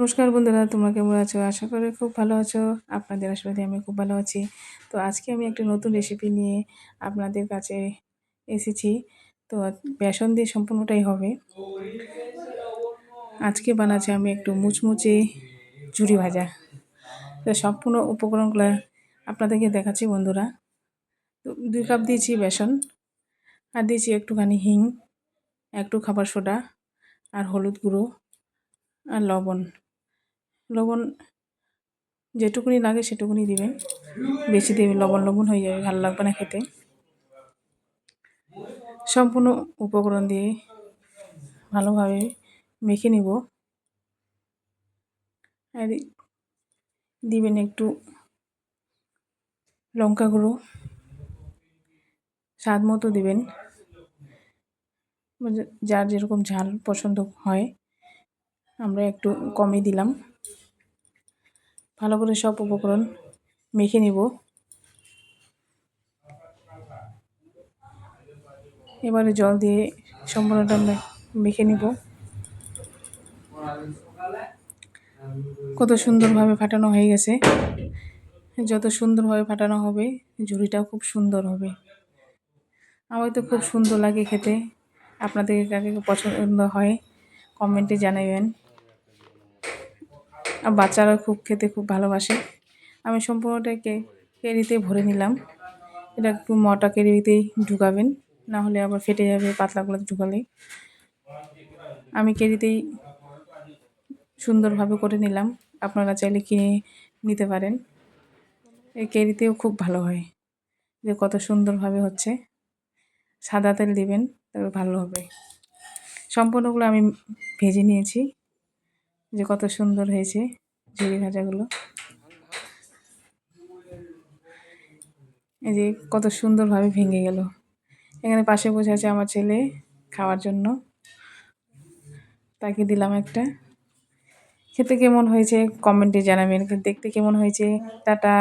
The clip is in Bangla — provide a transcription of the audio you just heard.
নমস্কার বন্ধুরা, তোমরা কেমন আছো? আশা করি খুব ভালো আছো। আপনাদের আসলে আমি খুব ভালো আছি। তো আজকে আমি একটা নতুন রেসিপি নিয়ে আপনাদের কাছে এসেছি। তো বেসন দিয়ে সম্পূর্ণটাই হবে। আজকে বানাচ্ছি আমি একটু মুচমুচে ঝুরি ভাজা। তো সম্পূর্ণ উপকরণগুলো আপনাদেরকে দেখাচ্ছি বন্ধুরা। তো দুই কাপ দিয়েছি বেসন, আর দিয়েছি একটুখানি হিং, একটু খাবার সোডা, আর হলুদ গুঁড়ো, আর লবণ। লবণ যেটুকুনি লাগে সেটুকুনি দিবেন। বেশি দেবে লবণ লবণ হয়ে যাবে, ভালো লাগবে না খেতে। সম্পূর্ণ উপকরণ দিয়ে ভালোভাবে মেখে নিব। আর দিবেন একটু লঙ্কা গুঁড়ো। স্বাদ মতো দেবেন। যার যেরকম ঝাল পছন্দ হয়, আমরা একটু কমই দিলাম। ভালো করে সব উপকরণ মেখে নিব। এবারে জল দিয়ে সম্পূর্ণটা মেখে নিব। কত সুন্দরভাবে ফাটানো হয়ে গেছে। যত সুন্দরভাবে ফাটানো হবে, ঝুড়িটাও খুব সুন্দর হবে। আমার তো খুব সুন্দর লাগে খেতে। আপনাদের কাকে পছন্দ হয়, কমেন্টে জানাবেন। আর বাচ্চারা খুব খেতে খুব ভালোবাসে। আমি সম্পূর্ণটাকে কেরিতে ভরে নিলাম। এটা একটু মটা কেরিতেই ঢুকাবেন না হলে আবার ফেটে যাবে পাতলাগুলোতে ঢুকালে আমি কেরিতেই সুন্দরভাবে করে নিলাম। আপনারা চাইলে কিনে নিতে পারেন। এই কেরিতেও খুব ভালো হয়। যে কত সুন্দরভাবে হচ্ছে। সাদা তেল দেবেন তবে ভালো হবে। সম্পূর্ণগুলো আমি ভেজে নিয়েছি। যে কত সুন্দর হয়েছে ঝুড়ি ভাজাগুলো। এই যে কত সুন্দরভাবে ভেঙে গেল। এখানে পাশে বসে আছে আমার ছেলে খাওয়ার জন্য। তাকে দিলাম একটা। খেতে কেমন হয়েছে? কমেন্টে জানাবেন। দেখতে কেমন হয়েছে? টাটা।